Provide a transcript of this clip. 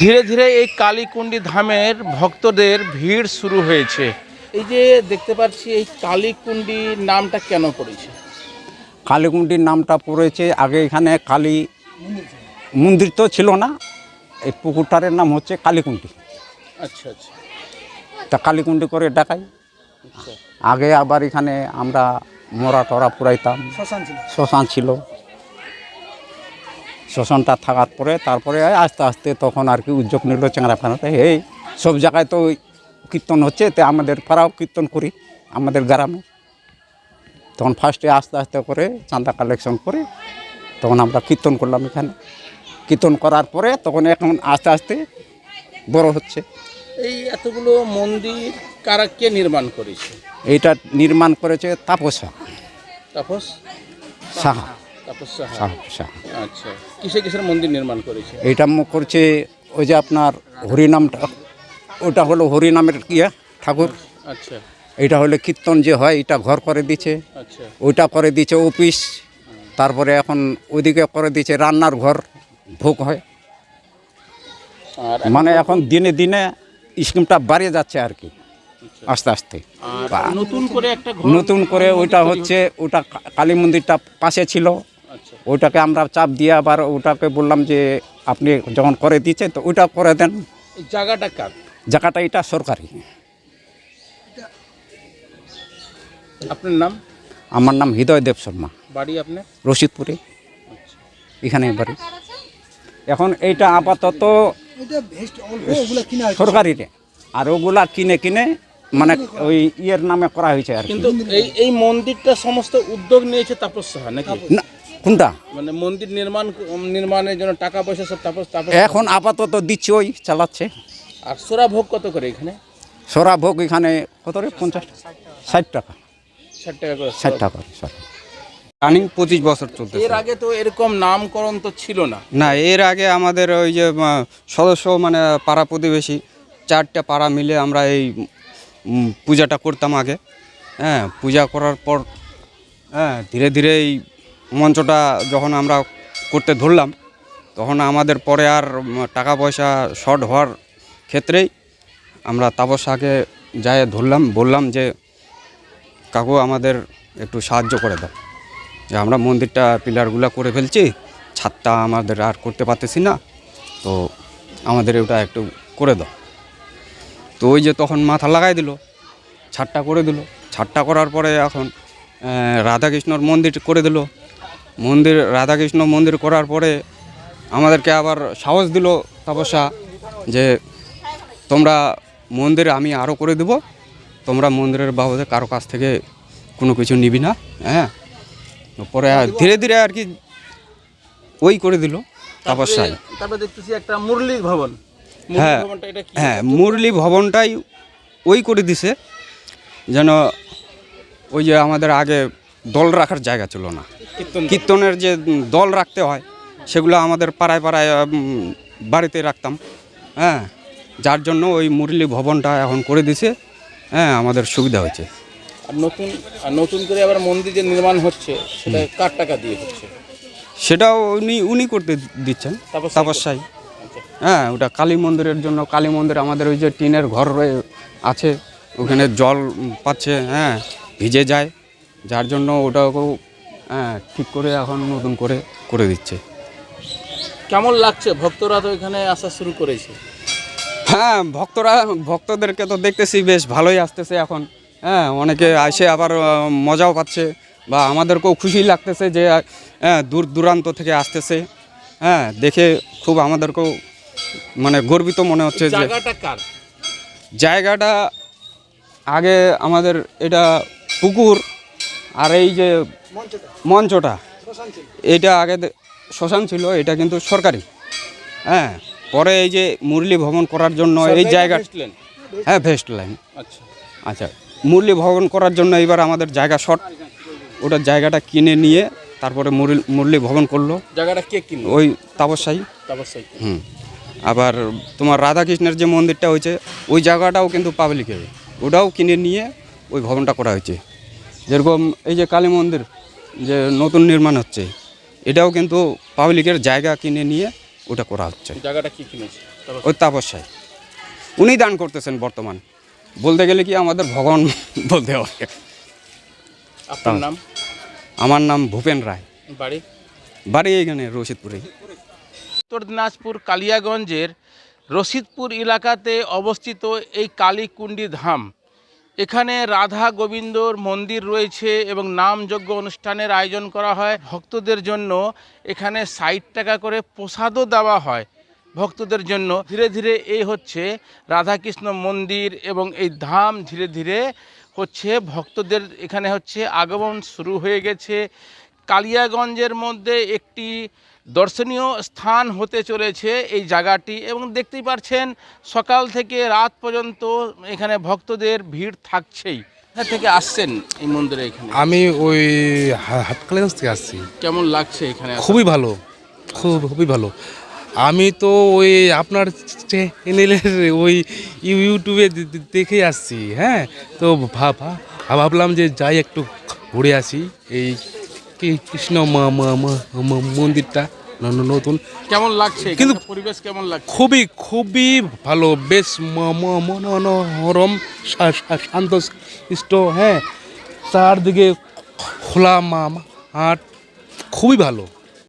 ধীরে ধীরে এই কালীকুণ্ডি ধামের ভক্তদের ভিড় শুরু হয়েছে। এই যে দেখতে পাচ্ছি এই কালীকুণ্ডি নামটা কেন পড়েছে? কালীকুণ্ডির নামটা পড়েছে আগে এখানে কালী মন্দির তো ছিল না এই পুকুরটারের নাম হচ্ছে কালীকুণ্ডি। আচ্ছা আচ্ছা। তা কালীকুণ্ডি করে ডাকাই আচ্ছা। আগে আবার এখানে আমরা মরা টরা পুরাইতাম। শ্মশান ছিল। শ্মশানটা থাকার পরে তারপরে আস্তে আস্তে তখন আর কি উদ্যোগ নিল চ্যাংরা ফেরাতে এই সব জায়গায় তো কীর্তন হচ্ছে তো আমাদের পাড়াও কীর্তন করি আমাদের গ্রামে। তখন ফার্স্টে আস্তে আস্তে করে চাঁদা কালেকশন করে তখন আমরা কীর্তন করলাম এখানে। কীর্তন করার পরে তখন এখন আস্তে আস্তে বড় হচ্ছে। এই এতগুলো মন্দির কারা কে নির্মাণ করেছে? এইটা নির্মাণ করেছে তাপসা তাপস সাহা। তাপস সাহা। সাহা সাহা। আচ্ছা কিসে কিসের মন্দির নির্মাণ করেছে? ওই যে আপনার হরিনামটা ওটা হলো হরিনামের ইয়ে ঠাকুর। আচ্ছা। এটা হলে কীর্তন যে হয় এটা ঘর করে দিচ্ছে আচ্ছা। ওইটা করে দিচ্ছে অফিস। তারপরে এখন ওইদিকে করে দিচ্ছে রান্নার ঘর ভোগ হয়। আর মানে এখন দিনে দিনে স্কিমটা বাড়িয়ে যাচ্ছে আর কি আস্তে আস্তে। আর নতুন করে একটা নতুন করে ওইটা হচ্ছে ওটা কালী মন্দিরটা পাশে ছিল। আচ্ছা ওইটাকে আমরা চাপ দিয়ে আবার ওটাকে বললাম যে আপনি যখন করে দিচ্ছে তো ওইটা করে দেন। জায়গাটা কার? জায়গাটা এটা সরকারি। আপনার নাম? আমার নাম হৃদয় দেব শর্মা। বাড়ি আপনার? রশিদপুরে। এখানে বাড়ি। এখন এইটা আপাতত সরকারিরে আর ওগুলা কিনে কিনে মানে ওই ইয়ের নামে করা হয়েছে আর কি। কিন্তু এই এই মন্দিরটা সমস্ত উদ্যোগ নিয়েছে তাপস সাহা নাকি? না কোনটা? মানে মন্দির নির্মাণ নির্মাণের জন্য টাকা পয়সা সব তাপস তাপস এখন আপাতত দিচ্ছে ওই চালাচ্ছে। আর সোরা ভোগ কত করে এখানে? সরা ভোগ এখানে কত রে? পঞ্চাশ ষাট টাকা। ষাট টাকা করে ষাট টাকা সরি রানিং পঁচিশ বছর চলতেছে। এর আগে তো এরকম নামকরণ তো ছিল না। না এর আগে আমাদের ওই যে সদস্য মানে পাড়া প্রতিবেশী চারটা পাড়া মিলে আমরা এই পূজাটা করতাম আগে। হ্যাঁ পূজা করার পর হ্যাঁ ধীরে ধীরে এই মঞ্চটা যখন আমরা করতে ধরলাম, তখন আমাদের পরে আর টাকা পয়সা শর্ট হওয়ার ক্ষেত্রেই আমরা তাপসাকে যাই ধরলাম, বললাম যে, কাকু, আমাদের একটু সাহায্য করে দাও। যে, আমরা মন্দিরটা পিলারগুলো করে ফেলছি, ছাদটা আমাদের আর করতে পারতেছি না, তো আমাদের ওটা একটু করে দাও। তো ওই যে তখন মাথা লাগাই দিল, ছাদটা করে দিল। ছাদটা করার পরে এখন রাধাকৃষ্ণর মন্দির করে দিল। মন্দির রাধাকৃষ্ণ মন্দির করার পরে আমাদেরকে আবার সাহস দিল তপস্যা যে তোমরা মন্দির আমি আরও করে দেব তোমরা মন্দিরের বাবদে কারও কাছ থেকে কোনো কিছু নিবি না হ্যাঁ? পরে আর ধীরে ধীরে আর কি ওই করে দিল তপস্যায় তারপরে- দেখতেছি একটা মুরলী ভবন। হ্যাঁ হ্যাঁ মুরলি ভবনটাই ওই করে দিছে। যেন ওই যে আমাদের আগে দল রাখার জায়গা ছিল না। কীর্তনের যে দল রাখতে হয় সেগুলো আমাদের পাড়ায় পাড়ায় বাড়িতে রাখতাম। হ্যাঁ যার জন্য ওই মুরলি ভবনটা এখন করে দিছে। হ্যাঁ আমাদের সুবিধা হয়েছে। আর নতুন আর নতুন করে আবার মন্দির যে নির্মাণ হচ্ছে সেটা কার টাকা দিয়ে হচ্ছে? সেটাও উনি উনি করতে দিচ্ছেন তাপস্যাই তাপস্যাই আচ্ছা। হ্যাঁ ওটা কালী মন্দিরের জন্য কালী মন্দির আমাদের ওই যে টিনের ঘর রয়ে আছে ওখানে জল পাচ্ছে হ্যাঁ ভিজে যায়। যার জন্য ওটাকেও হ্যাঁ ঠিক করে এখন নতুন করে করে দিচ্ছে। কেমন লাগছে? ভক্তরা তো এখানে আসা শুরু করেছে। হ্যাঁ ভক্তরা ভক্তদেরকে তো দেখতেছি বেশ ভালোই আসতেছে এখন। হ্যাঁ অনেকে আসে আবার মজাও পাচ্ছে বা আমাদেরকেও খুশি লাগতেছে যে হ্যাঁ দূর দূরান্ত থেকে আসতেছে। হ্যাঁ দেখে খুব আমাদেরকেও মানে গর্বিত মনে হচ্ছে যে জায়গাটা আগে আমাদের এটা পুকুর আর এই যে মঞ্চটা এটা আগে শ্মশান ছিল এটা কিন্তু সরকারি। হ্যাঁ পরে এই যে মুরলি ভবন করার জন্য এই জায়গা? হ্যাঁ ভেস্ট লাইন আচ্ছা। আচ্ছা মুরলি ভবন করার জন্য এবার আমাদের জায়গা শর্ট ওটা জায়গাটা কিনে নিয়ে তারপরে মুরলি মুরলি ভবন করল। জায়গাটা কে কিনলো? ওই তাপস্যায়ী তাপস্যাই হুম। আবার তোমার রাধাকৃষ্ণের যে মন্দিরটা হয়েছে ওই জায়গাটাও কিন্তু পাবলিকের ওটাও কিনে নিয়ে ওই ভবনটা করা হয়েছে। যেরকম এই যে কালী মন্দির যে নতুন নির্মাণ হচ্ছে এটাও কিন্তু পাবলিকের জায়গা কিনে নিয়ে ওটা করা হচ্ছে। জায়গাটা কি কিনেছে? ওই তাপস্যায় উনি দান করতেছেন বর্তমান। বলতে গেলে কি আমাদের ভগবান বলতে হবে। আপনার নাম? আমার নাম ভূপেন রায়। বাড়ি? বাড়ি এখানে রশিদপুরে। উত্তর দিনাজপুর কালিয়াগঞ্জের রশিদপুর এলাকাতে অবস্থিত এই কালীকুণ্ডি ধাম। এখানে রাধা গোবিন্দর মন্দির রয়েছে এবং নামযজ্ঞ অনুষ্ঠানের আয়োজন করা হয়। ভক্তদের জন্য এখানে ষাট টাকা করে প্রসাদও দেওয়া হয়। ভক্তদের জন্য ধীরে ধীরে এই হচ্ছে রাধাকৃষ্ণ মন্দির এবং এই ধাম ধীরে ধীরে হচ্ছে ভক্তদের এখানে হচ্ছে আগমন শুরু হয়ে গেছে। কালিয়াগঞ্জের মধ্যে একটি দর্শনীয় স্থান হতে চলেছে এই জায়গাটি এবং দেখতেই পাচ্ছেন সকাল থেকে রাত পর্যন্ত এখানে ভক্তদের ভিড় থাকছেই। কোথা থেকে আসছেন এই মন্দিরে এখানে? আমি ওই হা- হাটখালিগঞ্জ থেকে আসছি। কেমন লাগছে এখানে খুবই ভালো খুব খুবই ভালো। আমি তো ওই আপনার চ্যানেলের ওই ইউটিউবে দেখে আসছি হ্যাঁ? তো ভাবলাম যে যাই একটু ঘুরে আসি এই কৃষ্ণ মা মা মা মন্দিরটা? নতুন। কেমন লাগছে কিন্তু পরিবেশ কেমন লাগছে? খুবই খুবই ভালো। বেশ ম- ম- মনোরম শা- শা- শান্ত ইষ্ট হ্যাঁ। চারদিকে খোলা মা- হাট। খুবই ভালো।